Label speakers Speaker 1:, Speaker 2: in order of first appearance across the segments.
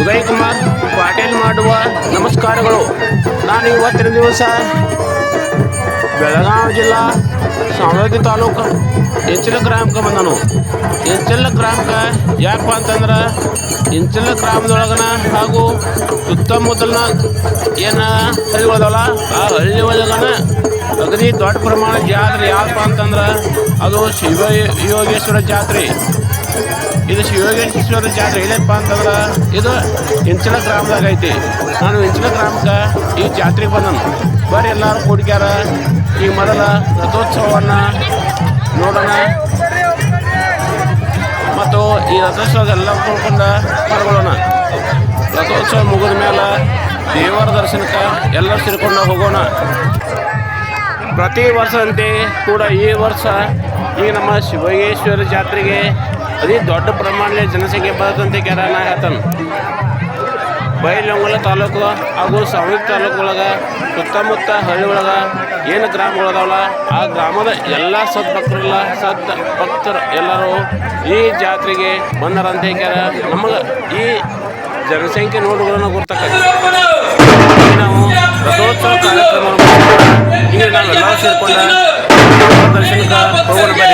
Speaker 1: ಉದಯ್ ಕುಮಾರ್ ಪಾಟೀಲ್ ಮಾಡುವ ನಮಸ್ಕಾರಗಳು. ನಾನು ಇವತ್ತಿನ ದಿವಸ ಬೆಳಗಾವಿ ಜಿಲ್ಲಾ ಸವದತ್ತಿ ತಾಲೂಕು ಇಂಚಲ ಗ್ರಾಮಕ್ಕೆ ಬಂದನು. ಇಂಚಲ ಗ್ರಾಮಕ್ಕೆ ಯಾಕಪ್ಪ ಅಂತಂದ್ರೆ ಇಂಚಲ ಗ್ರಾಮದೊಳಗನ ಹಾಗೂ ಸುತ್ತಮುತ್ತಲಿನ ಏನು ಹಳ್ಳಿಗಳದಲ್ಲ ಆ ಹಳ್ಳಿ ಒಳಗನ ಅಗದಿ ದೊಡ್ಡ ಪ್ರಮಾಣ ಜಾತ್ರೆ ಯಾವಪ್ಪ ಅಂತಂದ್ರೆ ಅದು ಶಿವ ಯೋಗೇಶ್ವರ ಜಾತ್ರೆ. ಇದು ಶಿವಯೋಗೇಶ್ವರ ಜಾತ್ರೆ. ಏನಪ್ಪ ಅಂತಂದ್ರೆ ಇದು ಇಂಚಲ ಗ್ರಾಮದಾಗ ಐತಿ. ನಾನು ಇಂಚಲ ಗ್ರಾಮಕ್ಕೆ ಈ ಜಾತ್ರೆಗೆ ಬಂದನು. ಬರೀ ಎಲ್ಲರೂ ಕೂಡಿಕ್ಯಾರ ಈ ಮೊದಲ ರಥೋತ್ಸವವನ್ನು ನೋಡೋಣ. ಮತ್ತು ಈ ರಥೋತ್ಸವ ಎಲ್ಲ ನೋಡ್ಕೊಂಡು ಪಾಲ್ಗೊಳ್ಳೋಣ. ರಥೋತ್ಸವ ಮುಗಿದ ಮೇಲೆ ದೇವರ ದರ್ಶನಕ್ಕೆ ಎಲ್ಲ ಸೇರಿಕೊಂಡು ಹೋಗೋಣ. ಪ್ರತಿ ವರ್ಷದಂತೆ ಕೂಡ ಈ ವರ್ಷ ಈ ನಮ್ಮ ಶಿವಗೇಶ್ವರ ಜಾತ್ರೆಗೆ ಅತಿ ದೊಡ್ಡ ಪ್ರಮಾಣದಲ್ಲಿ ಜನಸಂಖ್ಯೆ ಬರುತ್ತಂತೆ ಕ್ಯಾರ ನಾ ಹೇಳ್ತಾನೆ ಬೈಲೊಂಗಲ ತಾಲೂಕು ಹಾಗೂ ಸವಣಿ ತಾಲೂಕು ಒಳಗೆ, ಸುತ್ತಮುತ್ತ ಹಳ್ಳಿ ಒಳಗೆ ಏನು ಗ್ರಾಮಗಳದಾವಲ್ಲ ಆ ಗ್ರಾಮದ ಎಲ್ಲ ಸದ್ಭಕ್ತರೆಲ್ಲ ಸತ್ ಭಕ್ತರು ಎಲ್ಲರೂ ಈ ಜಾತ್ರೆಗೆ ಬಂದರಂತೆ ಕ್ಯಾರ ನಮಗೆ ಈ ಜನಸಂಖ್ಯೆ ನೋಡುಗಳನ್ನು ಗುರ್ತಕ್ಕಂಥ ನಾವು ರಥೋತ್ಸವ ಕಾರ್ಯಕ್ರಮ ಈಗ ನಾವೆಲ್ಲ ಸೇರ್ಕೊಂಡ ದರ್ಶನಕ್ಕೆ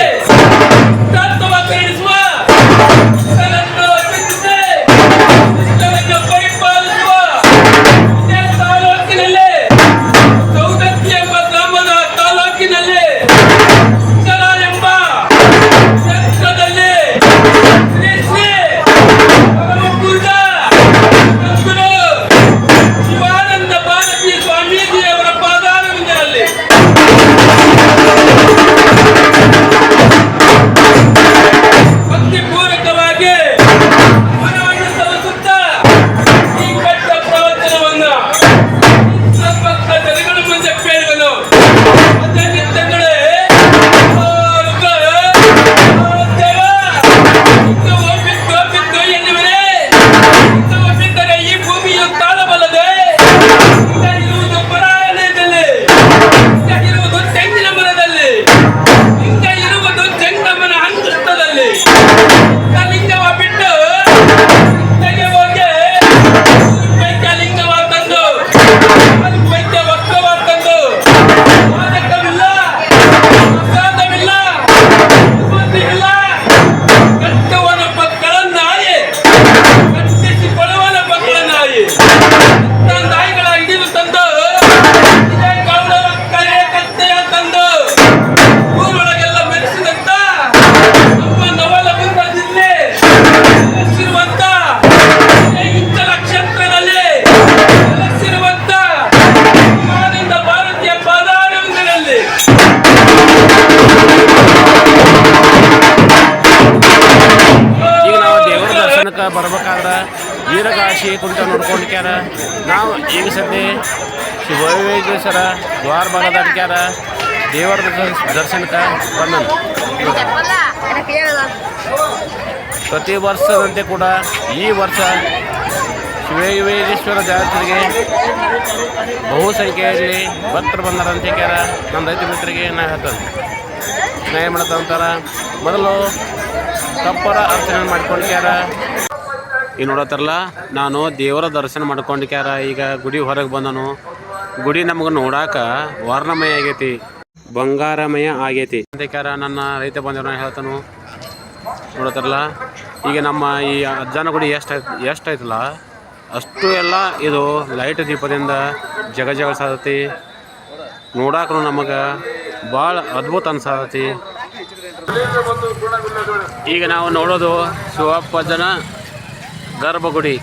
Speaker 1: ವೀರಗಾಶಿ ಕುರಿತ ನೋಡ್ಕೊಂಡಿಕ್ಯಾರ. ನಾವು ಈಗ ಸದ್ಯ ಶಿವಯೋಗೇಶ್ವರ ದ್ವಾರ ಭಾಗದ ಅಡ್ಕ್ಯಾರ ದೇವರ ದರ್ಶನ ದರ್ಶನಕ್ಕೆ ಬಂದನು. ಪ್ರತಿ ವರ್ಷದಂತೆ ಕೂಡ ಈ ವರ್ಷ ಶಿವೇಶ್ವರ ಜಾತ್ರೆಗೆ ಬಹುಸಂಖ್ಯೆಯಲ್ಲಿ ಭಕ್ತರು ಬಂದರಂತೆ ಕೇರ ನಮ್ಮ ರೈತ ಮಿತ್ರರಿಗೆ ನಾ ಹೇಳ್ತೇನೆ. ನ್ಯಾಯ ಮಾಡ್ತಾ ಮೊದಲು ಕಪ್ಪರ ಅರ್ಚನೆ ಮಾಡ್ಕೊಂಡು ಕ್ಯಾರ. ಈಗ ನೋಡತ್ತಾರಲ್ಲ ನಾನು ದೇವರ ದರ್ಶನ ಮಾಡ್ಕೊಂಡಿಕ್ಯಾರ ಈಗ ಗುಡಿ ಹೊರಗೆ ಬಂದನು. ಗುಡಿ ನಮಗೆ ನೋಡಾಕ ವರ್ಣಮಯ ಆಗೈತಿ, ಬಂಗಾರಮಯ ಆಗೈತಿ. ಅಂತಕ್ಯಾರ ನನ್ನ ರೈತ ಬಂದವನ ಹೇಳ್ತಾನು. ನೋಡತ್ತಾರಲ್ಲ ಈಗ ನಮ್ಮ ಈ ಅಜ್ಜನ ಗುಡಿ ಎಷ್ಟು ಎಷ್ಟು ಐತಲ್ಲ ಅಷ್ಟು ಎಲ್ಲ ಇದು ಲೈಟ್ ದೀಪದಿಂದ ಜಗ ಜಗ ಸಾಧತಿ ನೋಡಾಕನು ನಮಗೆ ಭಾಳ ಅದ್ಭುತ ಅನ್ಸಾದತಿ. ಈಗ ನಾವು ನೋಡೋದು ಶಿವಪ್ಪಜ್ಜನ ಗರ್ಭಗುಡಿ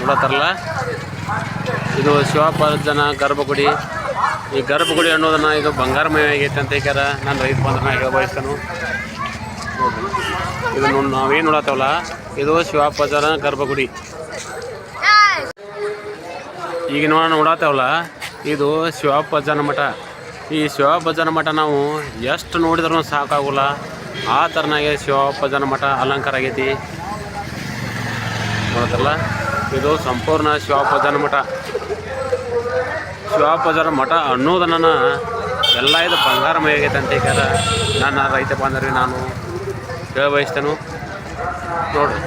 Speaker 1: ನೋಡತ್ತಾರಲ್ಲ ಇದು ಶಿವಪಾರ್ಜನ ಗರ್ಭಗುಡಿ. ಈ ಗರ್ಭಗುಡಿ ಅನ್ನೋದನ್ನು ಇದು ಬಂಗಾರಮಯ ಆಗೈತೆ ಅಂತ ಹೇಳ್ಯಾರ ನಾನು ರೈತ ನಾನು ಬಯಸ್ತಾನು ಇದು ನಾವೇನು ನೋಡತ್ತವಲ್ಲ? ಇದು ಶಿವಪಾರ್ಜನ ಗರ್ಭಗುಡಿ. ಈಗ ನೋಡ ನೋಡತ್ತೇವಲ್ಲ? ಇದು ಶಿವಪಾರ್ಜನ ಮಠ. ಈ ಶಿವಪಾರ್ಜನ ಮಠ ನಾವು ಎಷ್ಟು ನೋಡಿದ್ರೂ ಸಾಕಾಗೋಲ್ಲ. ಆ ಥರನಾಗೆ ಶಿವಪ್ಪಜ್ಜನ ಮಠ ಅಲಂಕಾರ ಆಗೈತಿ. ನೋಡತ್ತಲ್ಲ ಇದು ಸಂಪೂರ್ಣ ಶಿವಪ್ಪಜ್ಜನ ಮಠ. ಶಿವಪ್ಪಜ್ಜನ ಮಠ ಅನ್ನೋದನ್ನ ಎಲ್ಲ ಇದು ಬಂಗಾರಮಯ ಆಗೈತೆ ಅಂತ ಈಗ ನಾನು ರೈತ ಬಂದರೆ ನಾನು ಹೇಳ ಬಯಸ್ತೇನು. ನೋಡ್ರಿ.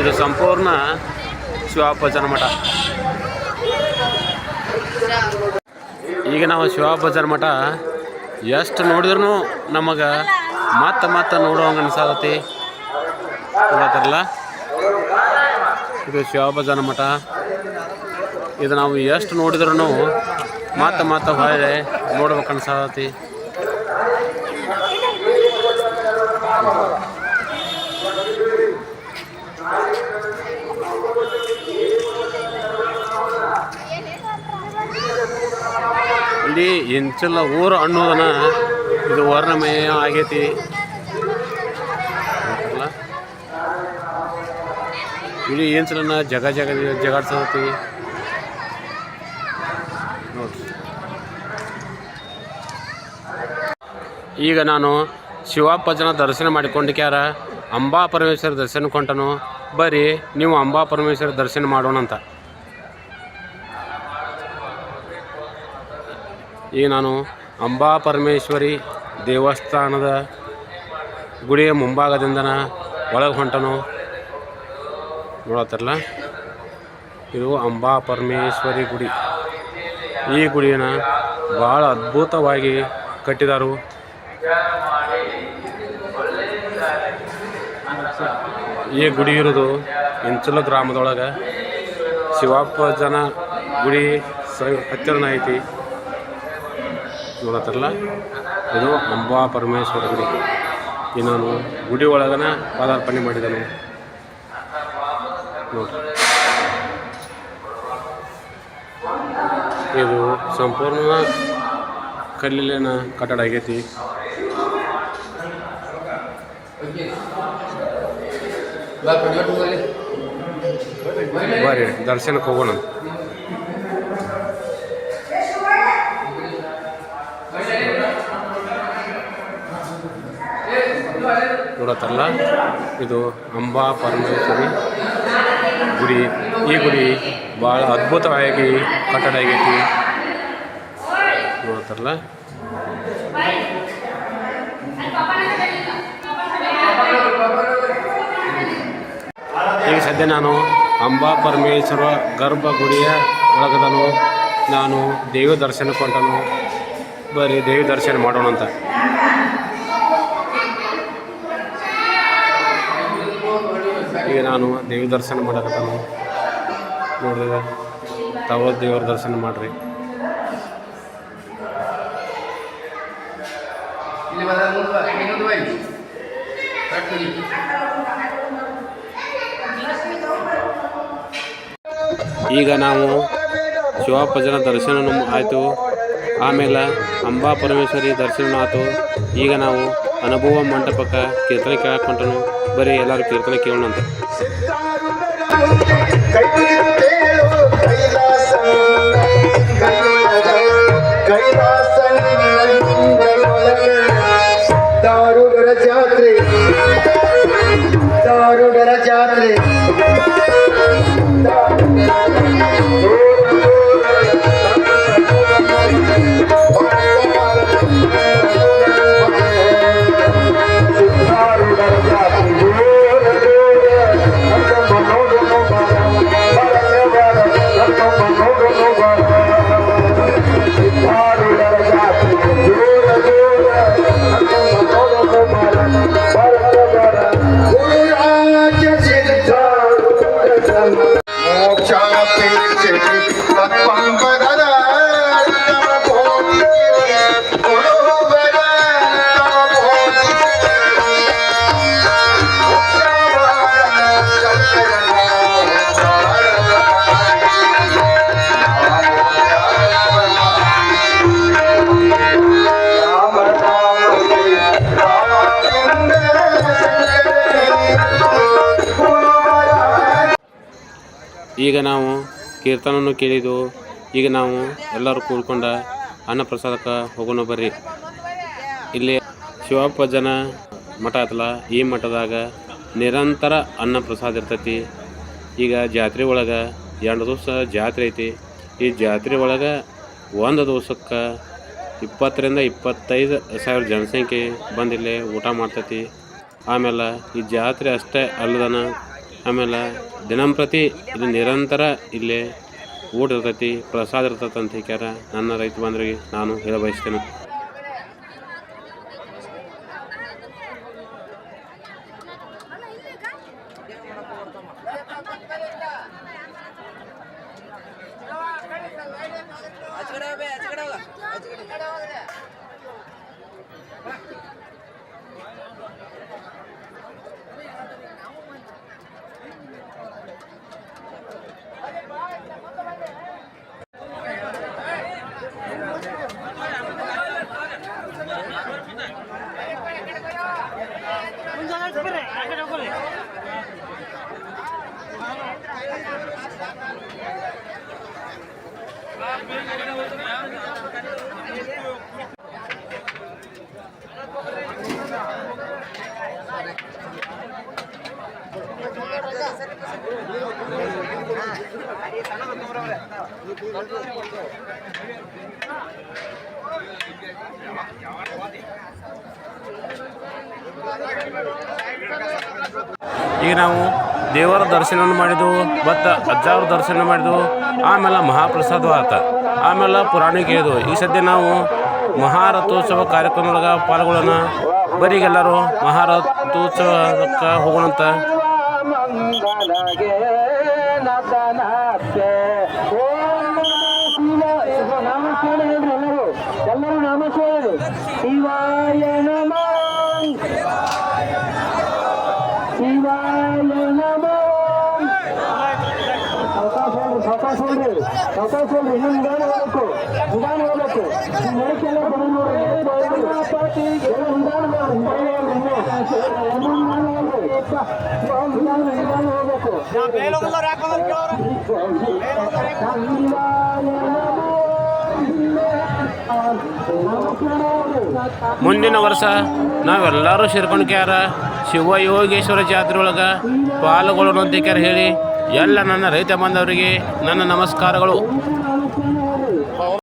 Speaker 1: ಇದು ಸಂಪೂರ್ಣ ಶಿವಪ್ಪಜನ ಮಠ. ಈಗ ನಾವು ಶಿವಪ್ಪಜನ ಮಠ ಎಷ್ಟು ನೋಡಿದ್ರು ನಮಗೆ ಮತ್ತೆ ಮತ್ತೆ ನೋಡುವಂಗೆ ಅನ್ಸಾತತಿ. ನೋಡತ್ತಾರಲ್ಲ ಇದು ಶಿವಭಜನ ಮಠ. ಇದು ನಾವು ಎಷ್ಟು ನೋಡಿದ್ರು ಮಾತ ಮಾತ ಹೊಳೆ ನೋಡ್ಬೇಕು ಅನ್ಸಾತತಿ ಇಲ್ಲಿ ಇಂಚಲ ಊರು ಅನ್ನೋದನ್ನ ಇದು ವರ್ಣಮಯ ಆಗೈತಿ. ಇಡೀ ಸಲನ ಜಗ ಜಗ ಜಗಾಡ್ಸತಿ? ನೋಡ್ರಿ. ಈಗ ನಾನು ಶಿವಪ್ಪಜನ ದರ್ಶನ ಮಾಡಿಕೊಂಡಿಕ್ಯಾರ, ಅಂಬಾ ಪರಮೇಶ್ವರ ದರ್ಶನ ಕೊಂಟನು. ಬರಿ ನೀವು ಅಂಬಾ ಪರಮೇಶ್ವರ ದರ್ಶನ ಮಾಡೋಣ ಅಂತ. ಈಗ ನಾನು ಅಂಬಾ ಪರಮೇಶ್ವರಿ ದೇವಸ್ಥಾನದ ಗುಡಿಯ ಮುಂಭಾಗದಿಂದನ ಒಳಗೆ ಹೊಂಟನು. ನೋಡತ್ತಾರಲ್ಲ ಇದು ಅಂಬಾ ಪರಮೇಶ್ವರಿ ಗುಡಿ. ಈ ಗುಡಿಯನ್ನು ಭಾಳ ಅದ್ಭುತವಾಗಿ ಕಟ್ಟಿದರು. ಈ ಗುಡಿ ಇರೋದು ಇಂಚಲ ಗ್ರಾಮದೊಳಗೆ. ಶಿವಪ್ಪ ಜನ ಗುಡಿ ಸ ಹತ್ತಿರನ ಐತಿ. ನೋಡತ್ತಾರಲ್ಲ ಇದು ಅಂಬಾ ಪರಮೇಶ್ವರ ಗುಡಿ. ಇನ್ನೊಂದು ನಾನು ಗುಡಿ ಒಳಗನ ಪಾದಾರ್ಪಣೆ ಮಾಡಿದನು. ನೋಡ್ರಿ ಇದು ಸಂಪೂರ್ಣ ಕಲ್ಲಿನ ಕಟ್ಟಡ ಆಗೈತಿ. ಬರ್ರಿ ದರ್ಶನಕ್ಕೆ ಹೋಗೋಣ. ನೋಡತ್ತಲ್ಲ ಇದು ಅಂಬಾ ಪರಮೇಶ್ವರಿ. ಗುಡಿ, ಈ ಗುಡಿ ಭಾಳ ಅದ್ಭುತವಾಗಿ ಕಟ್ಟಡ ಆಗೈತಿ. ನೋಡ್ತಾರಲ್ಲ? ಈಗ ಸದ್ಯ ನಾನು ಅಂಬಾ ಪರಮೇಶ್ವರ ಗರ್ಭಗುಡಿಯ ಒಳಗದನು. ನಾನು ದೇವಿ ದರ್ಶನ ಕೊಟ್ಟನು ಬರೀ ದೇವಿ ದರ್ಶನ ಮಾಡೋಣ ಅಂತ ಈಗ ನಾನು ದೇವಿ ದರ್ಶನ ಮಾಡಕತ್ತಾನು. ನೋಡಿದ್ರೆ ತಾವು ದೇವರ ದರ್ಶನ ಮಾಡಿರಿ. ಈಗ ನಾವು ಶಿವಪ್ಪಜನ ದರ್ಶನ ಆಯಿತು. ಆಮೇಲೆ ಅಂಬಾ ಪರಮೇಶ್ವರಿ ದರ್ಶನ ಆಯಿತು. ಈಗ ನಾವು ಅನುಭವ ಮಂಟಪಕ್ಕೆ ಕೀರ್ತನೆ ಕೇಳಕ್ಕೆ ಹೊಂಟನು ಬರೀ ಎಲ್ಲರೂ ಕೀರ್ತನೆ ಕೇಳೋಣ ಅಂತ
Speaker 2: ದಾರುಡರ
Speaker 1: ಈಗ ನಾವು ಕೀರ್ತನನ್ನು ಕೇಳಿದ್ದು ಈಗ ನಾವು ಎಲ್ಲರೂ ಕೂಡ್ಕೊಂಡ ಅನ್ನ ಪ್ರಸಾದಕ್ಕೆ ಹೋಗೋಣ ಬರ್ರಿ. ಇಲ್ಲಿ ಶಿವಪ್ಪ ಜನ ಮಠ ಆಯ್ತಲ್ಲ ಈ ಮಠದಾಗ ನಿರಂತರ ಅನ್ನ ಪ್ರಸಾದ ಇರ್ತೈತಿ. ಈಗ ಜಾತ್ರೆ ಒಳಗೆ ಎರಡು ದಿವಸ ಜಾತ್ರೆ ಐತಿ. ಈ ಜಾತ್ರೆ ಒಳಗೆ ಒಂದು ದಿವಸಕ್ಕೆ ಇಪ್ಪತ್ತರಿಂದ ಇಪ್ಪತ್ತೈದು ಸಾವಿರ ಜನಸಂಖ್ಯೆ ಬಂದಿಲ್ಲೇ ಊಟ ಮಾಡ್ತೈತಿ. ಆಮೇಲೆ ಈ ಜಾತ್ರೆ ಅಷ್ಟೇ ಅಲ್ಲದನ ಆಮೇಲೆ ದಿನಂಪ್ರತಿ ಇದು ನಿರಂತರ ಇಲ್ಲಿ ಊಟ ಇರ್ತೈತಿ, ಪ್ರಸಾದ ಇರ್ತೈತೆ ಅಂತ ಹೇಳ್ಯಾರ ನನ್ನ ರೈತ ಬಂದ್ರಿಗೆ ನಾನು ಹೇಳ ಬಯಸ್ತೇನೆ ಈಗ ನಾವು ದೇವರ ದರ್ಶನ ಮಾಡಿದ್ದು ಮತ್ತು ಅಜ್ಜಾವ್ರ ದರ್ಶನ ಮಾಡಿದ್ದು ಆಮೇಲೆ ಮಹಾಪ್ರಸಾದ ಆತ. ಆಮೇಲೆ ಪುರಾಣಿಕ ಇದು. ಈ ಸದ್ಯ ನಾವು ಮಹಾರಥೋತ್ಸವ ಕಾರ್ಯಕ್ರಮದೊಳಗೆ ಪಾಲ್ಗೊಳ್ಳೋಣ. ಬರೀಗೆಲ್ಲರೂ ಮಹಾರಥೋತ್ಸವಕ್ಕೆ ಹೋಗೋಣಂತ.
Speaker 2: ಎಲ್ಲರೂ. ನಾಮ ಶಿವಾಯ ನಮಃ ಶಿವಾಯ ನಮಃ ಸಾವಕಾಶ ಹೋಗ್ರಿ ಹೋಗ್ರಿ ಇನ್ನೂ ನಿಧಾನ ಹೋಗ್ಬೇಕು ನಿಧಾನ ಹೋಗ್ಬೇಕು. ಈ ನಡಕ್ಕೆಲ್ಲ ಬಂದು ಹೋಗ್ಬೇಕು
Speaker 1: ಮುಂದಿನ ವರ್ಷ ನಾವೆಲ್ಲರೂ ಸೇರ್ಕೊಂಡ್ಕ್ಯಾರ ಶಿವ ಯೋಗೇಶ್ವರ ಜಾತ್ರೆ ಒಳಗೆ ಪಾಲ್ಗೊಳ್ಳೋಣ ಅಂತ ಹೇಳಿ. ಎಲ್ಲ ನನ್ನ ರೈತ ಬಾಂಧವರಿಗೆ ನನ್ನ ನಮಸ್ಕಾರಗಳು.
Speaker 2: ನಮಸ್ಕಾರ